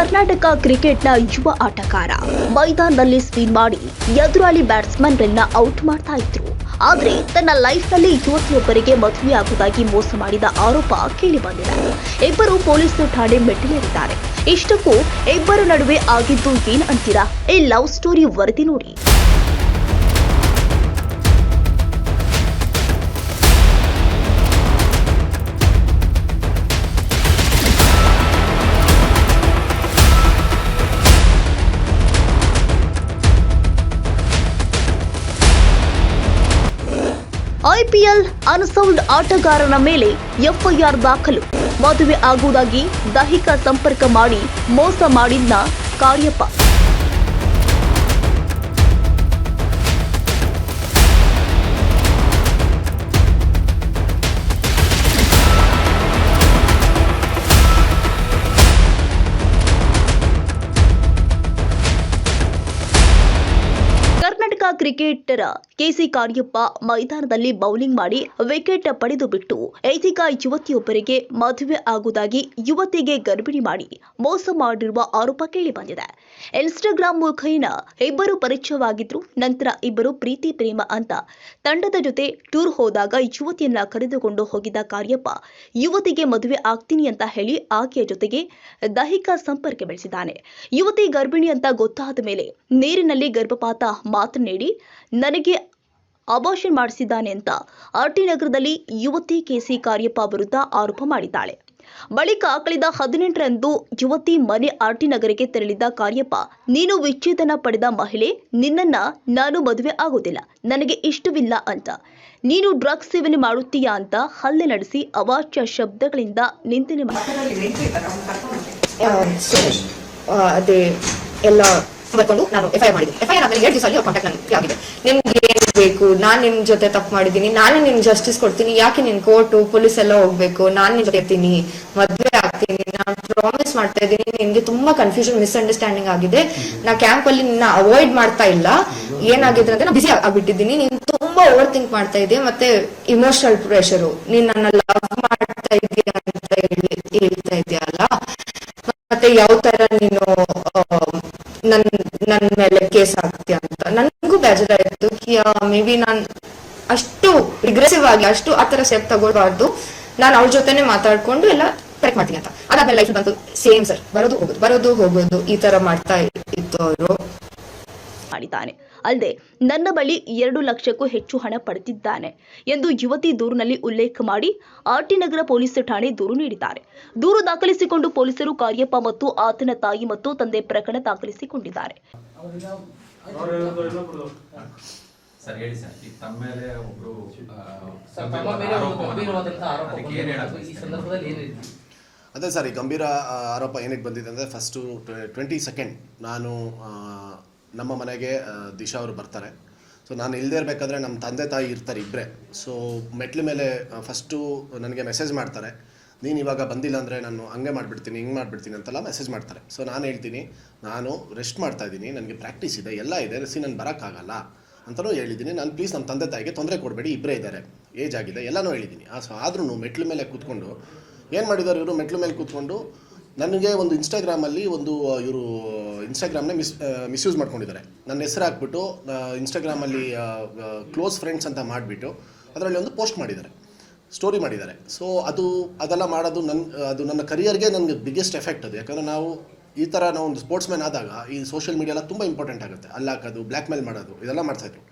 ಕರ್ನಾಟಕ ಕ್ರಿಕೆಟ್ನ ಯುವ ಆಟಗಾರ. ಮೈದಾನದಲ್ಲಿ ಸ್ಪಿನ್ ಮಾಡಿ ಎದುರಾಳಿ ಬ್ಯಾಟ್ಸ್ಮನ್ರನ್ನ ಔಟ್ ಮಾಡ್ತಾ ಇದ್ರು. ಆದ್ರೆ ತನ್ನ ಲೈಫ್ನಲ್ಲಿ ಯುವತಿಯೊಬ್ಬರಿಗೆ ಮದುವೆಯಾಗುವುದಾಗಿ ಮೋಸ ಮಾಡಿದ ಆರೋಪ ಕೇಳಿ ಬಂದಿದೆ ಇಬ್ಬರು ಪೊಲೀಸರು ಠಾಣೆ ಮೆಟ್ಟಿಲೇರಿದ್ದಾರೆ. ಇಷ್ಟಕ್ಕೂ ಇಬ್ಬರ ನಡುವೆ ಆಗಿದ್ದು ಏನ್ ಅಂತೀರಾ? ಈ ಲವ್ ಸ್ಟೋರಿ ವರದಿ ನೋಡಿ. ಐಪಿಎಲ್ ಅನ್ಸೌಲ್ಡ್ ಆಟಗಾರನ ಮೇಲೆ ಎಫ್ಐಆರ್ ದಾಖಲು. ಮದುವೆ ಆಗುವುದಾಗಿ ದೈಹಿಕ ಸಂಪರ್ಕ ಮಾಡಿ ಮೋಸ ಮಾಡಿದ್ದ ಕಾರ್ಯಪ್ಪ. ಕ್ರಿಕೆಟರ್ ಕೆಸಿ ಕಾರ್ಯಪ್ಪ ಮೈದಾನದಲ್ಲಿ ಬೌಲಿಂಗ್ ಮಾಡಿ ವಿಕೆಟ್ ಪಡೆದು ಬಿಟ್ಟು ಐತಿಕ ಯುವತಿಯೊಬ್ಬರಿಗೆ ಮದುವೆ ಆಗುವುದಾಗಿ ಯುವತಿಗೆ ಗರ್ಭಿಣಿ ಮಾಡಿ ಮೋಸ ಮಾಡಿರುವ ಆರೋಪ ಕೇಳಿಬಂದಿದೆ ಇನ್ಸ್ಟಾಗ್ರಾಮ್ ಮುಖೇನ ಇಬ್ಬರು ಪರಿಚಯವಾಗಿದ್ರು, ನಂತರ ಇಬ್ಬರು ಪ್ರೀತಿ, ಪ್ರೇಮ ಅಂತ ತಂಡದ ಜೊತೆ ಟೂರ್ ಹೋದಾಗ ಯುವತಿಯನ್ನ ಕರೆದುಕೊಂಡು ಹೋಗಿದ್ದ ಕಾರ್ಯಪ್ಪ, ಯುವತಿಗೆ ಮದುವೆ ಆಗ್ತೀನಿ ಅಂತ ಹೇಳಿ ಆಕೆಯ ಜೊತೆಗೆ ದೈಹಿಕ ಸಂಪರ್ಕ ಬೆಳೆಸಿದ್ದಾನೆ. ಯುವತಿ ಗರ್ಭಿಣಿ ಅಂತ ಗೊತ್ತಾದ ಮೇಲೆ ನೀರಿನಲ್ಲಿ ಗರ್ಭಪಾತ ಮಾತು ನೀಡಿ ನನಗೆ ಅಬಾಷನ್ ಮಾಡಿಸಿದ್ದಾನೆ ಅಂತ ಆರ್ಟಿ ನಗರದಲ್ಲಿ ಯುವತಿ ಕೆಸಿ ಕಾರ್ಯಪ್ಪ ವಿರುದ್ಧ ಆರೋಪ ಮಾಡಿದ್ದಾಳೆ. ಬಳಿಕ ಕಳೆದ ಹದಿನೆಂಟರಂದು ಯುವತಿ ಮನೆ ಆರ್ಟಿ ನಗರಕ್ಕೆ ತೆರಳಿದ್ದ ಕಾರ್ಯಪ್ಪ, ನೀನು ವಿಚ್ಛೇದನ ಪಡೆದ ಮಹಿಳೆ, ನಿನ್ನನ್ನ ನಾನು ಮದುವೆ ಆಗೋದಿಲ್ಲ, ನನಗೆ ಇಷ್ಟವಿಲ್ಲ ಅಂತ. ನೀನು ಡ್ರಗ್ಸ್ ಸೇವನೆ ಮಾಡುತ್ತೀಯಾ ಅಂತ ಹಲ್ಲೆ ನಡೆಸಿ ಅವಾಚ್ಯ ಶಬ್ದಗಳಿಂದ ನಿಂದನೆ ಮಾಡಿ ಬರ್ಕೊಂಡು ನಾನು ಎಫ್ ಐ ಮಾಡಿದೆ ಎಫ್ ಐ ಆರ್ ಆದ್ಮೇಲೆ ಎರಡು ದಿವಸ ಅಲ್ಲಿ ಕಾಂಟ್ಯಾಕ್ಟ್ ನನಗೆ ಆಗಿದೆ. ನಿಮ್ಗೆ ಏನ್ ಬೇಕು? ನಾನ್ ನಿಮ್ ಜೊತೆ ತಪ್ಪು ಮಾಡಿದೀನಿ ನಾನು ನಿಮ್ ಜಸ್ಟಿಸ್ ಕೊಡ್ತೀನಿ. ಯಾಕೆ ನಿನ್ ಕೋರ್ಟು ಪೊಲೀಸ್ ಎಲ್ಲ ಹೋಗ್ಬೇಕು? ನಾನ್ ನಿಮ್ ಜೊತೆ ಇರ್ತೀನಿ. ಮದ್ವೆ ಆಗ್ತೀನಿ. ನಾನು ಪ್ರಾಮಿಸ್ ಮಾಡ್ತಾ ಇದ್ದೀನಿ. ನಿಮ್ಗೆ ತುಂಬಾ ಕನ್ಫ್ಯೂಷನ್ ಮಿಸ್ಅಂಡರ್ಸ್ಟ್ಯಾಂಡಿಂಗ್ ಆಗಿದೆ. ನಾ ಕ್ಯಾಂಪ್ ಅಲ್ಲಿ ನಿನ್ನ ಅವಾಯ್ಡ್ ಮಾಡ್ತಾ ಇಲ್ಲ. ಏನಾಗಿದೆ ಅಂದ್ರೆ ನಾನು ಬಿಸಿ ಆಗ್ಬಿಟ್ಟಿದ್ದೀನಿ. ನೀನ್ ತುಂಬಾ ಓವರ್ ಥಿಂಕ್ ಮಾಡ್ತಾ ಇದೆ ಮತ್ತೆ ಇಮೋಷನಲ್ ಪ್ರೆಷರು ನೀನ್ ನನ್ನ ಲವ್ ಮಾಡ್ತಾ ಇದೀಯ ಅಂತ ಹೇಳಿ ಹೇಳ್ತಾ ಇದೆಯಲ್ಲ ಮತ್ತೆ ಯಾವ ತರ ನೀನು ನನ್ ನನ್ ಮೇಲೆ ಕೇಸ್ ಆಗುತ್ತೆ ಅಂತ. ನನ್ಗೂ ಬೇಜಾರಾಯ್ತು. ಮೇ ಬಿ ನಾನ್ ಅಷ್ಟು ರಿಗ್ರೆಸಿವ್ ಆಗಿ, ಅಷ್ಟು ಆತರ ಸ್ಟೆಪ್ ತಗೊಳ್ಬಾರ್ದು. ನಾನು ಅವ್ರ ಜೊತೆನೆ ಮಾತಾಡ್ಕೊಂಡು ಎಲ್ಲ ಕರೆಕ್ಟ್ ಮಾಡ್ತೀನಿ ಅಂತ. ಅದಾದ್ಮೇಲೆ ಲೈಫ್ ಬಂತು. ಸೇಮ್ ಸರ್ ಬರೋದು ಹೋಗೋದು. ಬರೋದು ಹೋಗೋದು. ಈ ತರ ಮಾಡ್ತಾ ಇತ್ತು ಅವರು ಮಾಡಿದ್ದಾನೆ. ಅಲ್ಲದೆ ನನ್ನ ಬಳಿ ಎರಡು ಲಕ್ಷಕ್ಕೂ ಹೆಚ್ಚು ಹಣ ಪಡೆದಿದ್ದಾನೆ ಎಂದು ಯುವತಿ ದೂರಿನಲ್ಲಿ ಉಲ್ಲೇಖ ಮಾಡಿ ಆರ್ಟಿ ನಗರ ಪೊಲೀಸ್ ಠಾಣೆ ದೂರು ನೀಡಿದ್ದಾರೆ. ದೂರು ದಾಖಲಿಸಿಕೊಂಡು ಪೊಲೀಸರು ಕಾರ್ಯಪ್ಪ ಮತ್ತು ಆತನ ತಾಯಿ ಮತ್ತು ತಂದೆ ಪ್ರಕರಣ ದಾಖಲಿಸಿಕೊಂಡಿದ್ದಾರೆ. ಸರ್ ಹೇಳಿ ಸರ್. ಈಗ ತಮ್ಮ ಮೇಲೆ ಒಬ್ರು ಆ, ಸರ್, ಗಂಭೀರವಾದ ತಮ್ಮ ಮೇಲೆ ಒಂದು ಆರೋಪವನ್ನು ಗಂಭೀರವಾದಂತಹ ಆರೋಪ ಅದಕ್ಕೆ ಏನ್ ಹೇಳಕ್ ಈ ಸಂದರ್ಭದಲ್ಲಿ ಏನು ಹೇಳ್ತೀರಿ? ಅದೇ ಸರ್ ಈ ಗಂಭೀರ ಆರೋಪ ಏನಕ್ಕೆ ಬಂದಿದೆ ಅಂದರೆ ಫಸ್ಟು ಟ್ವೆಂಟಿ ಸೆಕೆಂಡ್ ನಾನು ನಮ್ಮ ಮನೆಗೆ ದಿಶಾ ಅವರು ಬರ್ತಾರೆ. ಸೊ ನಾನು ಇಲ್ಲದೇ ಇರಬೇಕಾದ್ರೆ ನಮ್ಮ ತಂದೆ ತಾಯಿ ಇರ್ತಾರೆ ಇಬ್ಬರೇ ಸೊ ಮೆಟ್ಲ ಮೇಲೆ ಫಸ್ಟು ನನಗೆ ಮೆಸೇಜ್ ಮಾಡ್ತಾರೆ. ನೀನು ಇವಾಗ ಬಂದಿಲ್ಲ ಅಂದರೆ ನಾನು ಹಂಗೆ ಮಾಡಿಬಿಡ್ತೀನಿ, ಹಿಂಗೆ ಮಾಡಿಬಿಡ್ತೀನಿ ಅಂತೆಲ್ಲ ಮೆಸೇಜ್ ಮಾಡ್ತಾರೆ. ಸೊ ನಾನು ಹೇಳ್ತೀನಿ, ನಾನು ರೆಸ್ಟ್ ಮಾಡ್ತಾ ಇದ್ದೀನಿ, ನನಗೆ ಪ್ರಾಕ್ಟೀಸ್ ಇದೆ, ಎಲ್ಲ ಇದೆ, ಸಿ, ನಾನು ಬರೋಕ್ಕಾಗಲ್ಲ ಅಂತಲೂ ಹೇಳಿದ್ದೀನಿ. ನಾನು ಪ್ಲೀಸ್ ನಮ್ಮ ತಂದೆ ತಾಯಿಗೆ ತೊಂದರೆ ಕೊಡಬೇಡಿ ಇಬ್ಬರೇ ಇದ್ದಾರೆ ಏಜ್ ಆಗಿದೆ, ಎಲ್ಲನೂ ಹೇಳಿದ್ದೀನಿ. ಸೊ ಆದ್ರೂ ಮೆಟ್ಲ ಮೇಲೆ ಕೂತ್ಕೊಂಡು, ಏನು ಮಾಡಿದ್ದಾರೆ ಇವರು? ಮೆಟ್ಲ ಮೇಲೆ ಕೂತ್ಕೊಂಡು ನನಗೆ ಒಂದು ಇನ್ಸ್ಟಾಗ್ರಾಮಲ್ಲಿ ಒಂದು ಇವರು ಇನ್ಸ್ಟಾಗ್ರಾಮ್ನ ಮಿಸ್ ಮಿಸ್ಯೂಸ್ ಮಾಡ್ಕೊಂಡಿದ್ದಾರೆ. ನನ್ನ ಹೆಸರು ಹಾಕ್ಬಿಟ್ಟು ಇನ್ಸ್ಟಾಗ್ರಾಮಲ್ಲಿ ಕ್ಲೋಸ್ ಫ್ರೆಂಡ್ಸ್ ಅಂತ ಮಾಡಿಬಿಟ್ಟು, ಅದರಲ್ಲಿ ಒಂದು ಪೋಸ್ಟ್ ಮಾಡಿದ್ದಾರೆ. ಸ್ಟೋರಿ ಮಾಡಿದ್ದಾರೆ. ಸೊ ಅದು, ಅದೆಲ್ಲ ಮಾಡೋದು ನನ್ನ ಅದು ನನ್ನ ಕರಿಯರ್ಗೆ ನನಗೆ ಬಿಗ್ಗೆಸ್ಟ್ ಎಫೆಕ್ಟ್ ಅದು. ಯಾಕಂದರೆ ನಾವು ಈ ಥರ ನಾವು ಒಂದು ಸ್ಪೋರ್ಟ್ಸ್ ಮ್ಯಾನ್ ಆದಾಗ ಈ ಸೋಷಿಯಲ್ ಮೀಡಿಯಾ ಎಲ್ಲ ತುಂಬ ಇಂಪಾರ್ಟೆಂಟ್ ಆಗುತ್ತೆ. ಅಲ್ಲಿ ಹಾಕೋದು ಬ್ಲ್ಯಾಕ್ ಮೇಲ್ ಮಾಡೋದು, ಇದೆಲ್ಲ ಮಾಡ್ತಾಯಿದ್ರು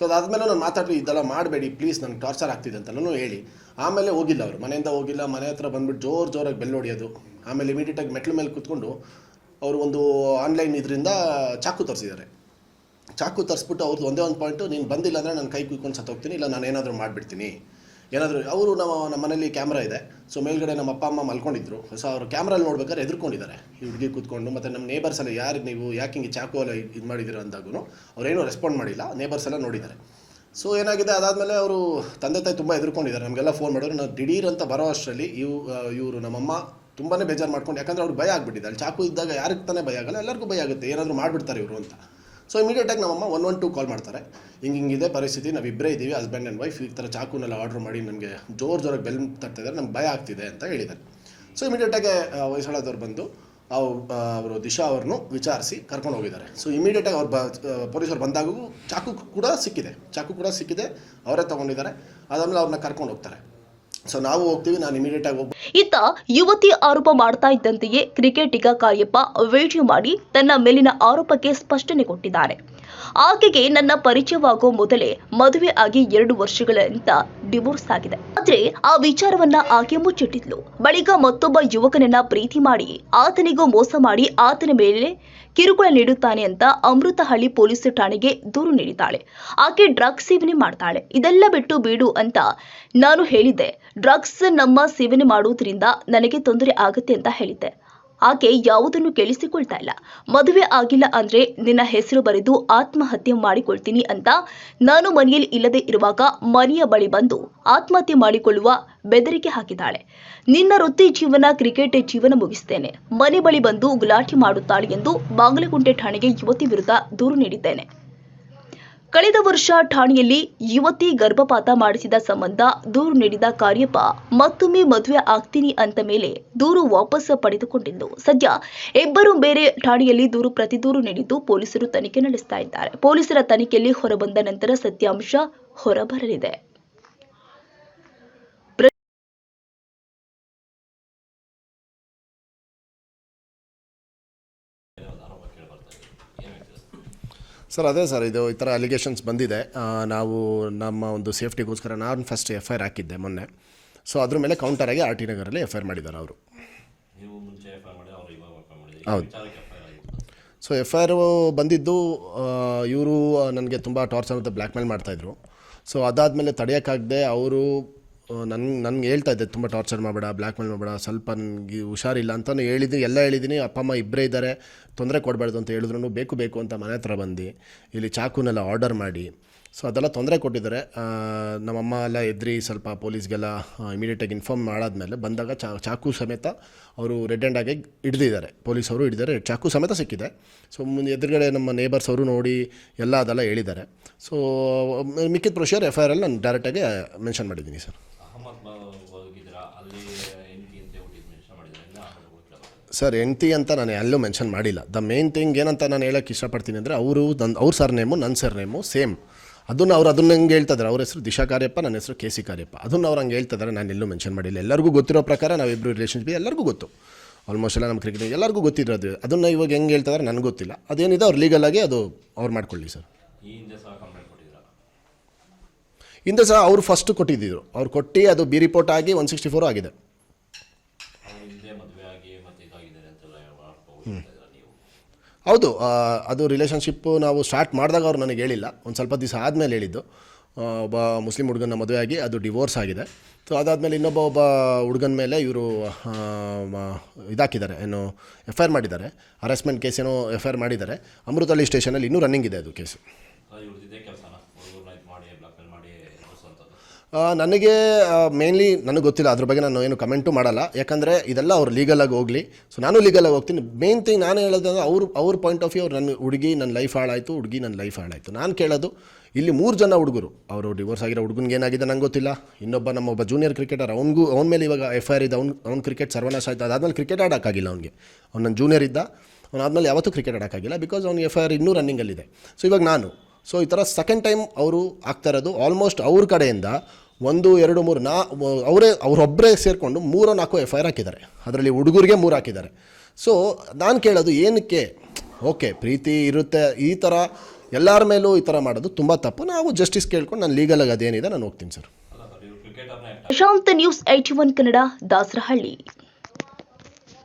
ಸೊ ಅದಾದಮೇಲೆ ನಾನು ಮಾತಾಡಿ ಇದೆಲ್ಲ ಮಾಡಬೇಡಿ ಪ್ಲೀಸ್ ನನಗೆ ಟಾರ್ಚರ್ ಆಗ್ತಿದೆ ಅಂತೆಲ್ಲನೂ ಹೇಳಿ. ಆಮೇಲೆ ಹೋಗಿಲ್ಲ ಅವರು. ಮನೆಯಿಂದ ಹೋಗಿಲ್ಲ, ಮನೆ ಹತ್ರ ಬಂದ್ಬಿಟ್ಟು ಜೋರು ಜೋರಾಗಿ ಬೆಲ್ ಹೊಡೆಯೋದು. ಆಮೇಲೆ ಇಮಿಡಿಯೇಟಾಗಿ ಮೆಟ್ಲ ಮೇಲೆ ಕೂತ್ಕೊಂಡು ಅವರು ಒಂದು ಆನ್ಲೈನ್ ಇದರಿಂದ ಚಾಕು ತರಿಸಿದ್ದಾರೆ. ಚಾಕು ತರಿಸ್ಬಿಟ್ಟು ಅವ್ರದ್ದು ಒಂದೇ ಒಂದು ಪಾಯಿಂಟು ನೀನು ಬಂದಿಲ್ಲ ಅಂದರೆ ನಾನು ಕೈ ಕುಯ್ಕೊಂಡು ಸತ್ತೋಗ್ತೀನಿ, ಇಲ್ಲ ನಾನು ಏನಾದರೂ ಮಾಡಿಬಿಡ್ತೀನಿ. ಏನಾದರೂ ಅವರು ನಮ್ಮ ನಮ್ಮ ಮನೇಲಿ ಕ್ಯಾಮ್ರಾ ಇದೆ. ಸೊ ಮೇಲ್ಗಡೆ ನಮ್ಮ ಅಪ್ಪ, ಅಮ್ಮ ಮಲ್ಕೊಂಡಿದ್ರು. ಸೊ ಅವರು ಕ್ಯಾಮ್ರಲ್ಲಿ ನೋಡ್ಬೇಕಾದ್ರೆ ಎದುರ್ಕೊಂಡಿದ್ದಾರೆ ಈ ಹುಡುಗಿ ಕೂತ್ಕೊಂಡು, ಮತ್ತು ನಮ್ಮ ನೇಬರ್ಸ್ ಎಲ್ಲ ಯಾರು ನೀವು ಯಾಕೆ ಹಿಂಗೆ ಚಾಕು ಎಲ್ಲ ಇದು ಮಾಡಿದ್ದೀರ ಅಂದಾಗೂ ಅವರೇನು ರೆಸ್ಪಾಂಡ್ ಮಾಡಿಲ್ಲ. ನೇಬರ್ಸ್ ಎಲ್ಲ ನೋಡಿದ್ದಾರೆ. ಸೊ ಏನಾಗಿದೆ? ಅದಾದಮೇಲೆ ಅವರು ತಂದೆ ತಾಯಿ ತುಂಬ ಎದುರ್ಕೊಂಡಿದ್ದಾರೆ ನಮಗೆಲ್ಲ ಫೋನ್ ಮಾಡಿದ್ರು. ನಾವು ದಿಢೀರ್ ಅಂತ ಬರೋ ಅಷ್ಟರಲ್ಲಿ ಇವು ಇವರು ನಮ್ಮಮ್ಮ ತುಂಬಾ ಬೇಜಾರು ಮಾಡ್ಕೊಂಡು, ಯಾಕಂದರೆ ಅವ್ರಿಗೆ ಭಯ ಆಗಿಬಿಟ್ಟಿದ್ದಾರೆ ಚಾಕು ಇದ್ದಾಗ ಯಾರಿಗೆ ತಾನೇ ಭಯ ಆಗಲ್ಲ, ಎಲ್ಲರಿಗೂ ಭಯ ಆಗುತ್ತೆ. ಏನಾದರೂ ಮಾಡಿಬಿಡ್ತಾರೆ ಇವರು ಅಂತ. ಸೊ ಇಮಿಡಿಯೇಟಾಗಿ ನಮ್ಮಮ್ಮ ಒನ್ ಒನ್ ಟು ಕಾಲ್ ಮಾಡ್ತಾರೆ. ಹಿಂಗೆ ಹಿಂಗಿದೆ ಪರಿಸ್ಥಿತಿ. ನಾವು ಇಬ್ಬರೇ ಇದ್ದೀವಿ ಹಸ್ಬೆಂಡ್ ಆ್ಯಂಡ್ ವೈಫ್ ಈ ಥರ ಚಾಕುನೆಲ್ಲ ಆರ್ಡ್ರ್ ಮಾಡಿ ನನಗೆ ಜೋರು ಜೋರಾಗಿ ಬೆಲ್ ತರ್ತಿದ್ದಾರೆ ನಮ್ಗೆ ಭಯ ಆಗ್ತಿದೆ ಅಂತ ಹೇಳಿದ್ದಾರೆ. ಸೊ ಇಮಿಡಿಯೇಟಾಗಿ ವಯಸ್ಸಾಳದವ್ರು ಬಂದು ಅವ್ ಅವರು ದಿಶಾ ಅವ್ರನ್ನು ವಿಚಾರಿಸಿ ಕರ್ಕೊಂಡು ಹೋಗಿದ್ದಾರೆ. ಸೊ ಇಮಿಡಿಯೇಟಾಗಿ ಅವ್ರು ಬ ಪೊಲೀಸರು ಬಂದಾಗೂ ಚಾಕು ಕೂಡ ಸಿಕ್ಕಿದೆ. ಚಾಕು ಕೂಡ ಸಿಕ್ಕಿದೆ. ಅವರೇ ತೊಗೊಂಡಿದ್ದಾರೆ. ಅದಾದಮೇಲೆ ಅವ್ರನ್ನ ಕರ್ಕೊಂಡು ಹೋಗ್ತಾರೆ. ಸೊ ನಾವು ಹೋಗ್ತೀವಿ, ನಾನು ಇಮಿಡಿಯೇಟ್ ಆಗಿ ಹೋಗ್ಬೋದು ಇತ್ತ ಯುವತಿ ಆರೋಪ ಮಾಡ್ತಾ ಇದ್ದಂತೆಯೇ ಕ್ರಿಕೆಟಿಗ ಕಾಯಪ್ಪ ವಿಡಿಯೋ ಮಾಡಿ ತನ್ನ ಮೇಲಿನ ಆರೋಪಕ್ಕೆ ಸ್ಪಷ್ಟನೆ ಕೊಟ್ಟಿದ್ದಾರೆ. ಆಕೆಗೆ ನನ್ನ ಪರಿಚಯವಾಗೋ ಮೊದಲೇ ಮದುವೆ ಆಗಿ ಎರಡು ವರ್ಷಗಳಿಂದ ಡಿವೋರ್ಸ್ ಆಗಿದೆ. ಆದ್ರೆ ಆ ವಿಚಾರವನ್ನ ಆಕೆ ಮುಚ್ಚಿಟ್ಟಿದ್ಲು. ಬಳಿಕ ಮತ್ತೊಬ್ಬ ಯುವಕನನ್ನ ಪ್ರೀತಿ ಮಾಡಿ, ಆತನಿಗೂ ಮೋಸ ಮಾಡಿ ಆತನ ಮೇಲೆ ಕಿರುಕುಳ ನೀಡುತ್ತಾನೆ ಅಂತ ಅಮೃತಹಳ್ಳಿ ಪೊಲೀಸ್ ಠಾಣೆಗೆ ದೂರು ನೀಡಿದ್ದಾಳೆ. ಆಕೆ ಡ್ರಗ್ಸ್ ಸೇವನೆ ಮಾಡ್ತಾಳೆ. ಇದೆಲ್ಲ ಬಿಟ್ಟು ಬಿಡು ಅಂತ ನಾನು ಹೇಳಿದ್ದೆ. ಡ್ರಗ್ಸ್ ನಮ್ಮ ಸೇವನೆ ಮಾಡುವುದರಿಂದ ನನಗೆ ತೊಂದರೆ ಆಗುತ್ತೆ ಅಂತ ಹೇಳಿದ್ದೆ. ಆಕೆ ಯಾವುದನ್ನು ಕೇಳಿಸಿಕೊಳ್ತಾ ಇಲ್ಲ. ಮದುವೆ ಆಗಿಲ್ಲ ಅಂದ್ರೆ ನಿನ್ನ ಹೆಸರು ಬರೆದು ಆತ್ಮಹತ್ಯೆ ಮಾಡಿಕೊಳ್ತೀನಿ ಅಂತ ನಾನು ಮನೆಯಲ್ಲಿ ಇಲ್ಲದೆ ಇರುವಾಗ ಮನೆಯ ಬಳಿ ಬಂದು ಆತ್ಮಹತ್ಯೆ ಮಾಡಿಕೊಳ್ಳುವ ಬೆದರಿಕೆ ಹಾಕಿದ್ದಾಳೆ. ನಿನ್ನ ವೃತ್ತಿ ಜೀವನ, ಕ್ರಿಕೆಟ್ ಜೀವನ ಮುಗಿಸ್ತೇನೆ. ಮನೆ ಬಳಿ ಬಂದು ಗುಲಾಟಿ ಮಾಡುತ್ತಾಳೆ ಎಂದು ಬಾಗಲಗುಂಟೆ ಠಾಣೆಗೆ ಯುವತಿ ವಿರುದ್ಧ ದೂರು ನೀಡಿದ್ದೇನೆ. ಕಳೆದ ವರ್ಷ ಠಾಣೆಯಲ್ಲಿ ಯುವತಿ ಗರ್ಭಪಾತ ಮಾಡಿಸಿದ ಸಂಬಂಧ ದೂರು ನೀಡಿದ ಕಾರ್ಯಪ್ಪ, ಮತ್ತೊಮ್ಮೆ ಮದುವೆ ಆಗ್ತೀನಿ ಅಂತ ಮೇಲೆ ದೂರು ವಾಪಸ್ ಪಡೆದುಕೊಂಡಿದ್ದು. ಸದ್ಯ ಇಬ್ಬರು ಬೇರೆ ಠಾಣೆಯಲ್ಲಿ ದೂರು ಪ್ರತಿ ದೂರು ನೀಡಿದ್ದು ಪೊಲೀಸರು ತನಿಖೆ ನಡೆಸ್ತಾ ಇದ್ದಾರೆ. ಪೊಲೀಸರ ತನಿಖೆಯಲ್ಲಿ ಹೊರಬಂದ ನಂತರ ಸತ್ಯಾಂಶ ಹೊರಬರಲಿದೆ. ಸರ್ ಅದೇ ಸರ್ ಇದು ಈ ಥರ ಅಲಿಗೇಷನ್ಸ್ ಬಂದಿದೆ. ನಾವು ನಮ್ಮ ಒಂದು ಸೇಫ್ಟಿಗೋಸ್ಕರ ನಾನು ಫಸ್ಟ್ ಎಫ್ ಐ ಆರ್ ಹಾಕಿದ್ದೆ ಮೊನ್ನೆ. ಸೊ ಅದ್ರ ಮೇಲೆ ಕೌಂಟರಾಗಿ ಆರ್ ಟಿ ನಗರಲ್ಲಿ ಎಫ್ ಐ ಆರ್ ಮಾಡಿದ್ದಾರೆ ಅವರು ಹೌದು. ಸೊ ಎಫ್ ಐ ಆರ್ ಬಂದಿದ್ದು ಇವರು ನನಗೆ ತುಂಬ ಟಾರ್ಚರ್ ಮತ್ತು ಬ್ಲ್ಯಾಕ್ ಮೇಲ್ ಮಾಡ್ತಾಯಿದ್ರು ಸೊ ಅದಾದಮೇಲೆ ತಡೆಯೋಕ್ಕಾಗದೆ ಅವರು ನನ್ನ ನನ್ಗೆ ಹೇಳ್ತಾ ಇದ್ದೆ, ತುಂಬ ಟಾರ್ಚರ್ ಮಾಡಬೇಡ ಬ್ಲ್ಯಾಕ್ ಮೇಲ್ ಮಾಡಬೇಡ, ಸ್ವಲ್ಪ ನನಗೆ ಹುಷಾರಿಲ್ಲ ಅಂತಲೂ ಹೇಳಿದ್ದೀನಿ ಎಲ್ಲ ಹೇಳಿದ್ದೀನಿ ಅಪ್ಪ, ಅಮ್ಮ ಇಬ್ಬರೇ ಇದ್ದಾರೆ ತೊಂದರೆ ಕೊಡಬಾರ್ದು ಅಂತ ಹೇಳಿದ್ರು ಬೇಕು ಬೇಕು ಅಂತ ಮನೆ ಹತ್ರ ಬಂದು ಇಲ್ಲಿ ಚಾಕುನೆಲ್ಲ ಆರ್ಡರ್ ಮಾಡಿ. ಸೊ ಅದೆಲ್ಲ ತೊಂದರೆ ಕೊಟ್ಟಿದ್ದಾರೆ. ನಮ್ಮಮ್ಮ ಎಲ್ಲ ಎದ್ರಿ ಸ್ವಲ್ಪ ಪೊಲೀಸ್ಗೆಲ್ಲ ಇಮಿಡಿಯೇಟಾಗಿ ಇನ್ಫಾರ್ಮ್ ಮಾಡಾದ್ಮೇಲೆ ಬಂದಾಗ ಚಾ, ಚಾಕು ಸಮೇತ ಅವರು ರೆಡ್ ಆ್ಯಂಡ್ ಆಗಿ ಹಿಡ್ದಿದ್ದಾರೆ. ಪೊಲೀಸವರು ಹಿಡಿದಾರೆ ಚಾಕು ಸಮೇತ ಸಿಕ್ಕಿದೆ. ಸೊ ಮುಂದೆ ಎದುರುಗಡೆ ನಮ್ಮ ನೇಬರ್ಸ್ ಅವರು ನೋಡಿ ಎಲ್ಲ ಅದೆಲ್ಲ ಹೇಳಿದ್ದಾರೆ. ಸೊ ಮಿಕ್ಕಿದ ಪ್ರೊಶ್ಯೂರ್ ಎಫ್ ಐ ಆರಲ್ಲಿ ನಾನು ಡೈರೆಕ್ಟಾಗಿ ಮೆನ್ಷನ್ ಮಾಡಿದ್ದೀನಿ ಸರ್ ಅಹಮದ್ ಹೋಗಿದ್ದೀರಾ ಅಲ್ಲಿ ಹೆಂಡತಿ ಅಂತ ಹುಟ್ಟಿದ್ ಮೆನ್ಷನ್ ಮಾಡಿದ್ರೆ ಇಲ್ಲ ಹೋಗ್ಲಿಲ್ಲ ಸರ್ ಹೆಂಡ್ತಿ ಅಂತ ನಾನು ಎಲ್ಲೂ ಮೆನ್ಷನ್ ಮಾಡಿಲ್ಲ. ದ ಮೇನ್ ಥಿಂಗ್ ಏನಂತ ನಾನು ಹೇಳೋಕ್ಕೆ ಇಷ್ಟಪಡ್ತೀನಿ ಅಂದರೆ ಅವರು ನನ್ನ ಅವ್ರ ಸರ್ ನೇಮು ನನ್ನ ಸರ್ ನೇಮು ಸೇಮ್ ಅದನ್ನು ಅವ್ರು ಅದನ್ನ ಹಂಗೆ ಹೇಳ್ತಿದ್ದಾರೆ ಅವ್ರ ಹೆಸರು ದಿಶಾ ಕಾರ್ಯಪ್ಪ ನನ್ನ ಹೆಸರು ಕೆ ಸಿ ಕಾರ್ಯಪ್ಪ. ಅದನ್ನು ಅವ್ರು ಹಂಗೆ ಹೇಳ್ತಿದ್ದಾರೆ ನಾನು ಎಲ್ಲೂ ಮೆನ್ಷನ್ ಮಾಡಿಲ್ಲ. ಎಲ್ಲರಿಗೂ ಗೊತ್ತಿರೋ ಪ್ರಕಾರ ನಾವಿಬ್ಬರು ರಿಲೇಷನ್ಶಿಪ್ ಎಲ್ಲರಿಗೂ ಗೊತ್ತು. ಆಲ್ಮೋಸ್ಟ್ ಎಲ್ಲ ನಮ್ಮ ಕ್ರಿಕೆಟ್ ಎಲ್ಲರಿಗೂ ಗೊತ್ತಿರೋದು. ಅದನ್ನು ಇವಾಗ ಹೆಂಗೆ ಹೇಳ್ತಿದ್ದಾರೆ ನನಗೆ ಗೊತ್ತಿಲ್ಲ. ಅದೇನಿದೆ ಅವ್ರು ಲೀಗಲಾಗಿ ಅದು ಅವ್ರು ಮಾಡ್ಕೊಳ್ಳಿ ಸರ್. ಹಿಂದೆ ಸಹ ಅವರು ಫಸ್ಟ್ ಕೊಟ್ಟಿದ್ದರು ಅವ್ರು ಕೊಟ್ಟು ಅದು ಬಿ ರಿಪೋರ್ಟ್ ಆಗಿ ಒನ್ ಸಿಕ್ಸ್ಟಿ ಫೋರ್ ಆಗಿದೆ ಅವ್ರು ಹಿಂದೆ ಮದುವೆ ಆಗಿ ಮತ್ತೆ ಇದಾಗಿದ್ದಾರೆ ಅಂತೆಲ್ಲ ಆರೋಪ ಹೋಗ್ತಾ ಇದ್ದೀರಾ ನೀವು ಹೌದು ಅದು ರಿಲೇಷನ್ಶಿಪ್ಪು ನಾವು ಸ್ಟಾರ್ಟ್ ಮಾಡಿದಾಗ ಅವ್ರು ನನಗೆ ಹೇಳಿಲ್ಲ. ಒಂದು ಸ್ವಲ್ಪ ದಿವಸ ಆದಮೇಲೆ ಹೇಳಿದ್ದು. ಒಬ್ಬ ಮುಸ್ಲಿಂ ಹುಡುಗನ ಮದುವೆ ಆಗಿ ಅದು ಡಿವೋರ್ಸ್ ಆಗಿದೆ. ಸೊ ಅದಾದಮೇಲೆ ಇನ್ನೊಬ್ಬ ಒಬ್ಬ ಹುಡುಗನ ಮೇಲೆ ಇವರು ಇದಾಕಿದ್ದಾರೆ. ಏನು ಎಫ್ ಐ ಆರ್ ಮಾಡಿದ್ದಾರೆ. ಹರಾಸ್ಮೆಂಟ್ ಕೇಸ್ ಏನೋ ಎಫ್ ಐ ಆರ್ ಮಾಡಿದ್ದಾರೆ. ಅಮೃತಹಳ್ಳಿ ಸ್ಟೇಷನಲ್ಲಿ ಇನ್ನೂ ರನ್ನಿಂಗ್ ಇದೆ ಅದು ಕೇಸು ಅದು ಇವ್ರದ್ದೇ ಕೆಲಸನ ಹುಡುಗರನ್ನ ಇದು ಮಾಡಿ ಬ್ಲಾಕ್ ಮೇಲ್ ಮಾಡಿ ಎದುರಿಸುವಂಥದ್ದು ಆ, ನನಗೆ ಮೇನ್ಲಿ ನನಗೆ ಗೊತ್ತಿಲ್ಲ. ಅದ್ರ ಬಗ್ಗೆ ನಾನು ಏನು ಕಮೆಂಟು ಮಾಡಲ್ಲ. ಯಾಕಂದರೆ ಇದೆಲ್ಲ ಅವ್ರು ಲೀಗಲಾಗಿ ಹೋಗಲಿ. ಸೊ ನಾನು ಲೀಗಲಾಗಿ ಹೋಗ್ತೀನಿ. ಮೇನ್ ಥಿಂಗ್ ನಾನು ಹೇಳೋದಂದ್ರೆ ಅವ್ರ ಅವ್ರ ಪಾಯಿಂಟ್ ಆಫ್ ವ್ಯೂ ಅವ್ರು ನನ್ನ ಹುಡುಗಿ, ನನ್ನ ಲೈಫ್ ಹಾಳಾಯಿತು, ಹುಡುಗಿ ನನ್ನ ಲೈಫ್ ಹಾಳಾಯಿತು. ನಾನು ಕೇಳೋದು, ಇಲ್ಲಿ ಮೂರು ಜನ ಹುಡುಗರು. ಅವರು ಡಿವೋರ್ಸ್ ಆಗಿರೋ ಹುಡುಗನಿಗೆ ಏನಾಗಿದೆ ನಂಗೆ ಗೊತ್ತಿಲ್ಲ. ಇನ್ನೊಬ್ಬ ನಮ್ಮ ಒಬ್ಬ ಜೂನಿಯರ್ ಕ್ರಿಕೆಟರ್ ಅವ್ನಿಗೂ, ಅವ್ನ ಮೇಲೆ ಇವಾಗ ಎಫ್ ಐ ಆರ್ ಇದೆ. ಅವ್ನು ಅವ್ನು ಕ್ರಿಕೆಟ್ ಸರ್ವನಾಶ ಆಯಿತು. ಅದಾದಮೇಲೆ ಕ್ರಿಕೆಟ್ ಆಡೋಕ್ಕಾಗಿಲ್ಲ ಅವನಿಗೆ. ಅವ್ನು ನನ್ನ ಜೂನಿಯರ್ ಇದ್ದ. ಅವನಾದ್ಮೇಲೆ ಯಾವತ್ತೂ ಕ್ರಿಕೆಟ್ ಆಡೋಕ್ಕಾಗಿಲ್ಲ. ಬಿಕಾಸ್ ಅವ್ನು ಎಫ್ ಐ ಆರ್ ಇನ್ನೂ ರನ್ನಿಂಗಲ್ಲಿದೆ ಸೊ ಇವಾಗ ನಾನು ಸೊ ಈ ಥರ ಸೆಕೆಂಡ್ ಟೈಮ್ ಅವರು ಆಗ್ತಾ ಇರೋದು ಆಲ್ಮೋಸ್ಟ್ ಅವ್ರ ಕಡೆಯಿಂದ ಒಂದು, ಎರಡು, ಮೂರು, ನಾ, ಅವರೇ ಅವರೊಬ್ಬರೇ ಸೇರಿಕೊಂಡು ಮೂರೋ ನಾಲ್ಕು ಎಫ್ ಐ ಆರ್ ಹಾಕಿದ್ದಾರೆ. ಅದರಲ್ಲಿ ಹುಡುಗರಿಗೆ ಮೂರು ಹಾಕಿದ್ದಾರೆ. ಸೊ ನಾನು ಕೇಳೋದು ಏನಕ್ಕೆ ಓಕೆ ಪ್ರೀತಿ ಇರುತ್ತೆ, ಈ ಥರ ಎಲ್ಲರ ಮೇಲೂ ಈ ಥರ ಮಾಡೋದು ತುಂಬ ತಪ್ಪು. ನಾವು ಜಸ್ಟಿಸ್ ಕೇಳ್ಕೊಂಡು ನಾನು ಲೀಗಲಾಗಿ ಅದೇನಿದೆ, ನಾನು ಹೋಗ್ತೀನಿ sir Prashanth news eighty one Kannada, Dasarahalli.